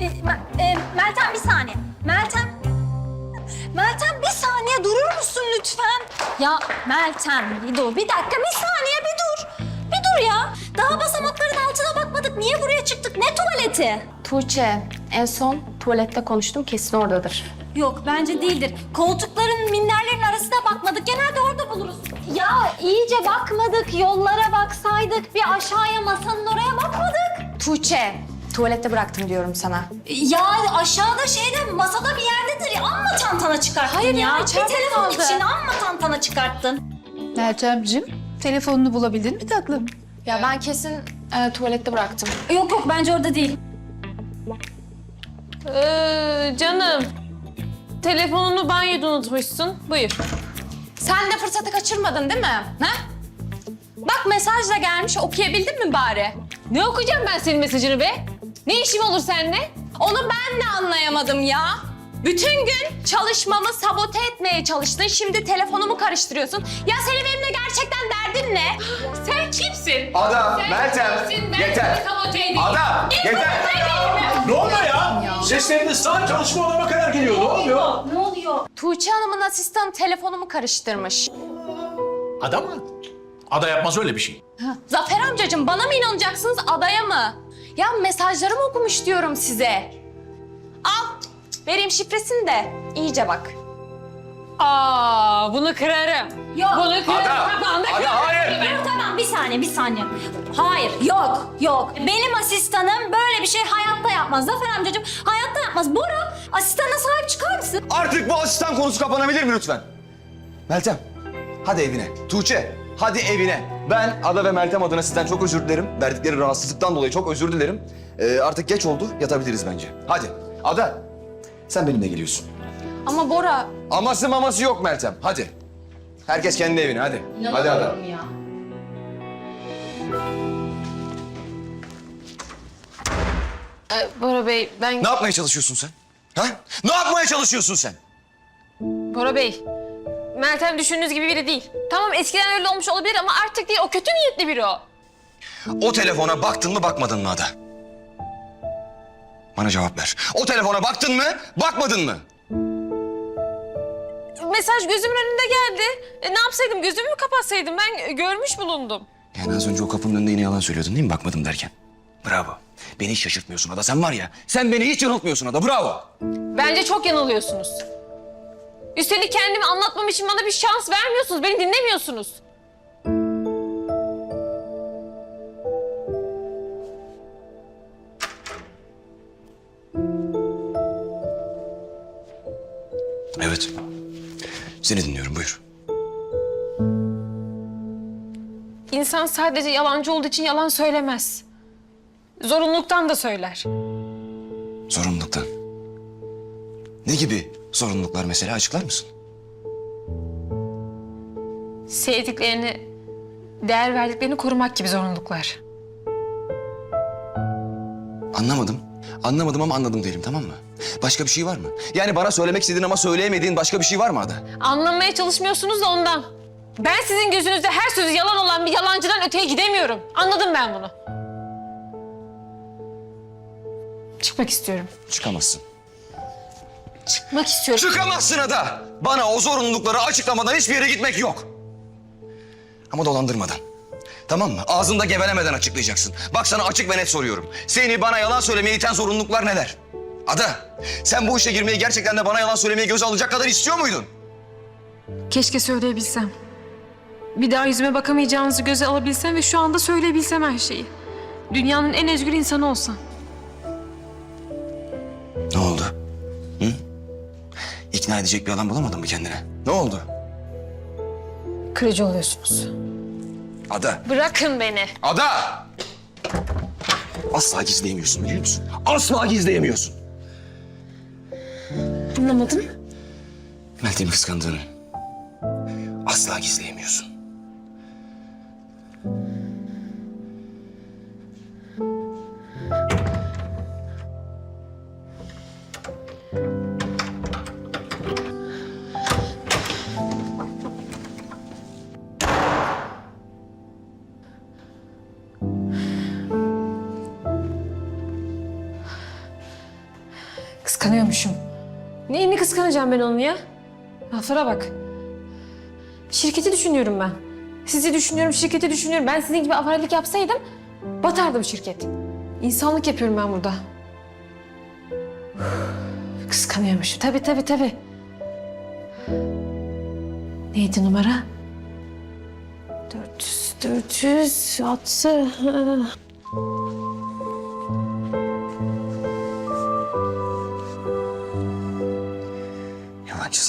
E, e, Meltem bir saniye. Meltem. Meltem bir saniye durur musun lütfen? Ya Meltem bir dur. Bir dakika bir saniye bir dur. Bir dur ya. Daha basamakların altına bakmadık. Niye buraya çıktık? Ne tuvaleti? Tuğçe, en son tuvalette konuştum kesin oradadır. Yok bence değildir. Koltukların minderlerin arasına bakmadık. Genelde orada buluruz. Ya iyice bakmadık. Yollara baksaydık. Bir aşağıya masanın oraya bakmadık. Tuğçe, tuvalette bıraktım diyorum sana. Ya aşağıda şeyde masada bir yerdedir ya. Amma tantana çıkarttın Hayır ya. ya, bir içeride telefon kaldı. için amma tantana çıkarttın. Meltemciğim, telefonunu bulabildin mi tatlım? Ya ben kesin e, tuvalette bıraktım. Yok yok bence orada değil. Ee, canım. Telefonunu banyoda unutmuşsun. Buyur. Sen de fırsatı kaçırmadın değil mi? Ha? Bak mesaj da gelmiş, okuyabildin mi bari? Ne okuyacağım ben senin mesajını be? Ne işim olur seninle? Onu ben de anlayamadım ya. Bütün gün çalışmamı sabote etmeye çalıştın. Şimdi telefonumu karıştırıyorsun. Ya senin benimle gerçekten derdin ne? Sen kimsin? Ada, Sen Meltem, kimsin? Ben yeter. seni sabote edeyim. Ada, yeter. Ne oluyor ya? Sesleriniz saat çalışma odama kadar geliyor. Ne oluyor? Ne oluyor? Tuğçe Hanım'ın asistanı telefonumu karıştırmış. Ada mı? Ada yapmaz öyle bir şey. Zafer amcacığım bana mı inanacaksınız adaya mı? Ya mesajlarımı okumuş diyorum size. Al vereyim şifresini de iyice bak. Aa, bunu kırarım. Yok. Bunu kırarım. Ada, Ada, hayır. Ya tamam bir saniye bir saniye. Hayır yok yok. Benim asistanım böyle bir şey hayatta yapmaz. Zafer amcacığım hayatta yapmaz. Bora asistana sahip çıkar mısın? Artık bu asistan konusu kapanabilir mi lütfen? Meltem, hadi evine. Tuğçe, hadi evine. Ben Ada ve Meltem adına sizden çok özür dilerim. Verdikleri rahatsızlıktan dolayı çok özür dilerim. Ee, artık geç oldu, yatabiliriz bence. Hadi, Ada, sen benimle geliyorsun. Ama Bora Aması maması yok Meltem, hadi. Herkes kendi evine, hadi. Hadi Ada. Ee, Bora Bey, ben... Ne yapmaya çalışıyorsun sen? Ha? Ne yapmaya çalışıyorsun sen? Bora Bey, Meltem düşündüğünüz gibi biri değil. Tamam eskiden öyle olmuş olabilir ama artık değil. O kötü niyetli biri o. O telefona baktın mı bakmadın mı Ada? Bana cevap ver. O telefona baktın mı bakmadın mı? Mesaj gözümün önünde geldi. E, ne yapsaydım? Gözümü mü kapatsaydım? Ben görmüş bulundum. Yani az önce o kapının önünde yine yalan söylüyordun değil mi bakmadım derken? Bravo. Beni hiç şaşırtmıyorsun Ada. Sen var ya sen beni hiç yanıltmıyorsun Ada. Bravo. Bence çok yanılıyorsunuz. Üstelik kendimi anlatmam için bana bir şans vermiyorsunuz. Beni dinlemiyorsunuz. Evet. Seni dinliyorum buyur. İnsan sadece yalancı olduğu için yalan söylemez. Zorunluluktan da söyler. Sorumluluktan. Ne gibi sorumluluklar mesela açıklar mısın? Sevdiklerini, değer verdiklerini korumak gibi zorunluluklar. Anlamadım. Anlamadım ama anladım diyelim tamam mı? Başka bir şey var mı? Yani bana söylemek istediğin ama söyleyemediğin başka bir şey var mı Ada? Anlamaya çalışmıyorsunuz da ondan. Ben sizin gözünüzde her sözü yalan olan bir yalancıdan öteye gidemiyorum. Anladım ben bunu. Çıkmak istiyorum. Çıkamazsın. Çıkmak istiyorum. Çıkamazsın Ada. Bana o zorunlulukları açıklamadan hiçbir yere gitmek yok. Ama dolandırmadan. Tamam mı? Ağzında gevelemeden açıklayacaksın. Bak sana açık ve net soruyorum. Seni bana yalan söylemeye iten zorunluluklar neler? Ada, sen bu işe girmeyi gerçekten de bana yalan söylemeyi göze alacak kadar istiyor muydun? Keşke söyleyebilsem. Bir daha yüzüme bakamayacağınızı göze alabilsem ve şu anda söyleyebilsem her şeyi. Dünyanın en özgür insanı olsam. İkna edecek bir alan bulamadın mı kendine? Ne oldu? Kırıcı oluyorsunuz. Ada, Bırakın beni. Ada! Asla gizleyemiyorsun biliyor musun? Asla gizleyemiyorsun. Anlamadım. Meltem'i kıskandığını asla gizleyemiyorsun. Kıskanıyormuşum. Neyini kıskanacağım ben onun ya? Laflara bak. Şirketi düşünüyorum ben. Sizi düşünüyorum, şirketi düşünüyorum. Ben sizin gibi avarelik yapsaydım batardı bu şirket. İnsanlık yapıyorum ben burada. Kıskanıyormuşum. Tabii tabii tabii. Neydi numara? 400, 400, 6.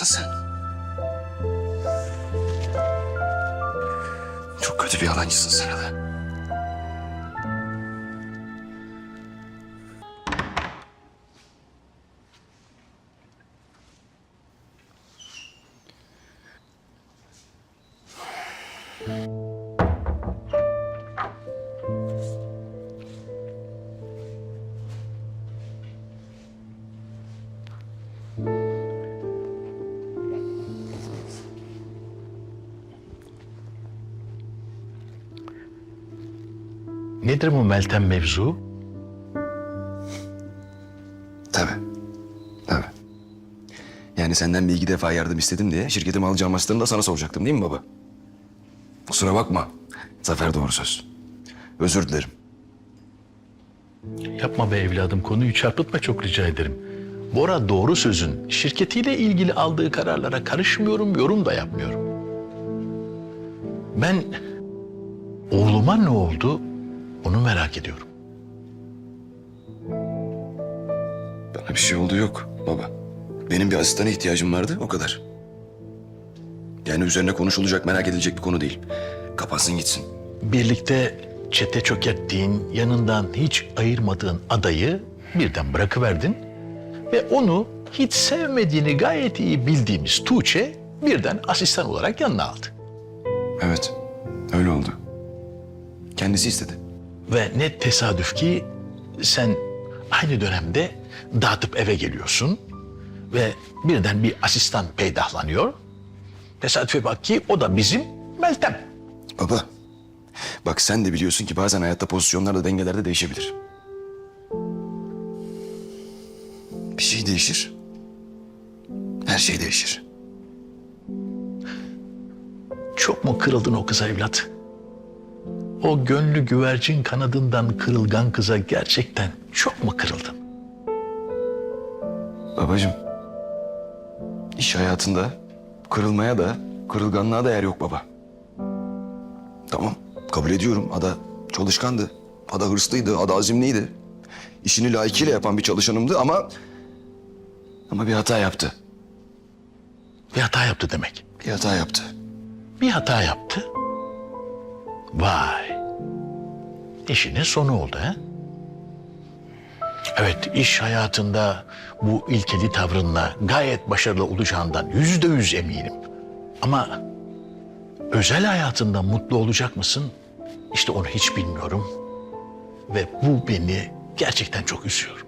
hastasın. Çok kötü bir yalancısın sen Ada. Nedir bu Meltem mevzu? Tabii. Tabii. Yani senden bir iki defa yardım istedim diye şirketimi alacağım aslında da sana soracaktım değil mi baba? Kusura bakma. Zafer doğru söz. Özür dilerim. Yapma be evladım konuyu çarpıtma çok rica ederim. Bora doğru sözün şirketiyle ilgili aldığı kararlara karışmıyorum, yorum da yapmıyorum. Ben oğluma ne oldu onu merak ediyorum. Bana bir şey oldu yok baba. Benim bir asistana ihtiyacım vardı o kadar. Yani üzerine konuşulacak merak edilecek bir konu değil. Kapansın gitsin. Birlikte çete çökerttiğin, yanından hiç ayırmadığın adayı birden bırakıverdin. Ve onu hiç sevmediğini gayet iyi bildiğimiz Tuğçe birden asistan olarak yanına aldı. Evet öyle oldu. Kendisi istedi. Ve ne tesadüf ki sen aynı dönemde dağıtıp eve geliyorsun ve birden bir asistan peydahlanıyor. Tesadüfe bak ki o da bizim Meltem. Baba bak sen de biliyorsun ki bazen hayatta pozisyonlarda dengelerde değişebilir. Bir şey değişir. Her şey değişir. Çok mu kırıldın o kıza evlat? O gönlü güvercin kanadından kırılgan kıza gerçekten çok mu kırıldın? Babacığım iş hayatında kırılmaya da kırılganlığa da yer yok baba. Tamam kabul ediyorum Ada çalışkandı. Ada hırslıydı, Ada azimliydi. İşini layıkıyla yapan bir çalışanımdı ama... Ama bir hata yaptı. Bir hata yaptı demek. Bir hata yaptı. Bir hata yaptı. Vay. İşinin sonu oldu ha? Evet iş hayatında bu ilkeli tavrınla gayet başarılı olacağından yüzde yüz eminim. Ama özel hayatında mutlu olacak mısın? İşte onu hiç bilmiyorum. Ve bu beni gerçekten çok üzüyor.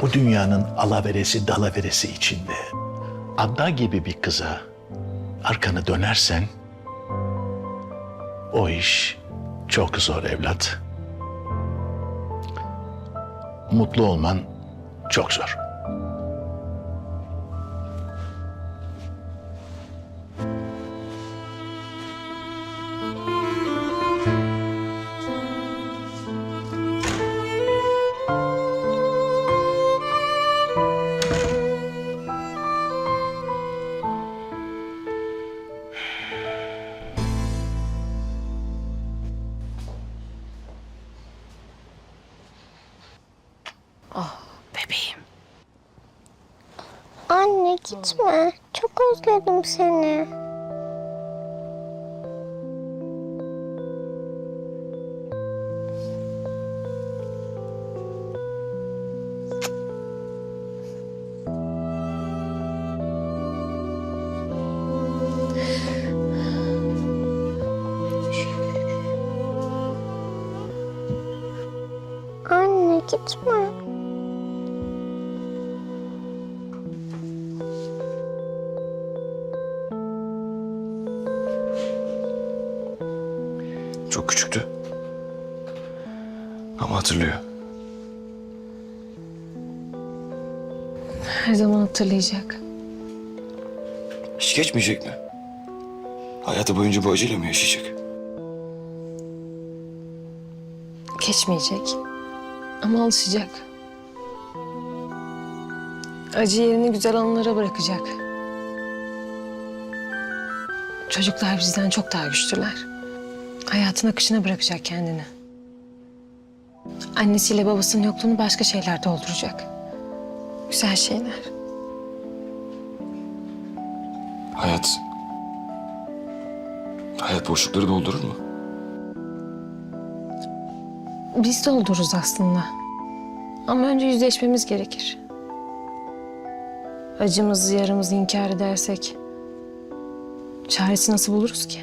Bu dünyanın alaveresi dalaveresi içinde Adda gibi bir kıza arkanı dönersen o iş çok zor evlat. Mutlu olman çok zor. Gitme. Çok özledim seni. Anne gitme. Küçüktü. Ama hatırlıyor. Her zaman hatırlayacak. Hiç geçmeyecek mi? Hayatı boyunca bu acıyla mı yaşayacak? Geçmeyecek. Ama alışacak. Acı yerini güzel anılara bırakacak. Çocuklar bizden çok daha güçlüler. Hayatın akışına bırakacak kendini. Annesiyle babasının yokluğunu başka şeyler dolduracak. Güzel şeyler. Hayat... Hayat boşlukları doldurur mu? Biz doldururuz aslında. Ama önce yüzleşmemiz gerekir. Acımızı, yarımızı inkar edersek... ...çaresi nasıl buluruz ki?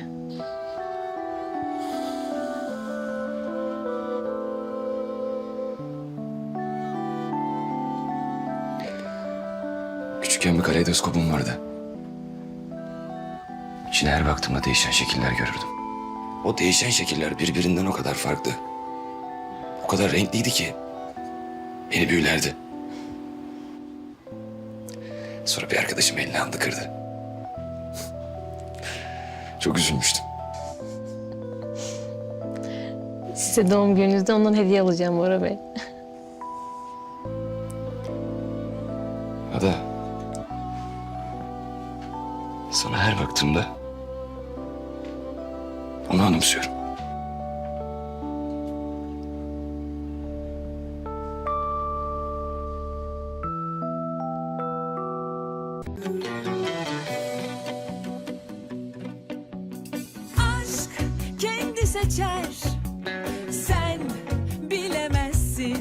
Küçükken bir kaleidoskopum vardı. İçine her baktığımda değişen şekiller görürdüm. O değişen şekiller birbirinden o kadar farklı. O kadar renkliydi ki beni büyülerdi. Sonra bir arkadaşım elini aldı kırdı. Çok üzülmüştüm. Size doğum gününüzde ondan hediye alacağım Bora Bey. Her baktığımda onu anımsıyorum.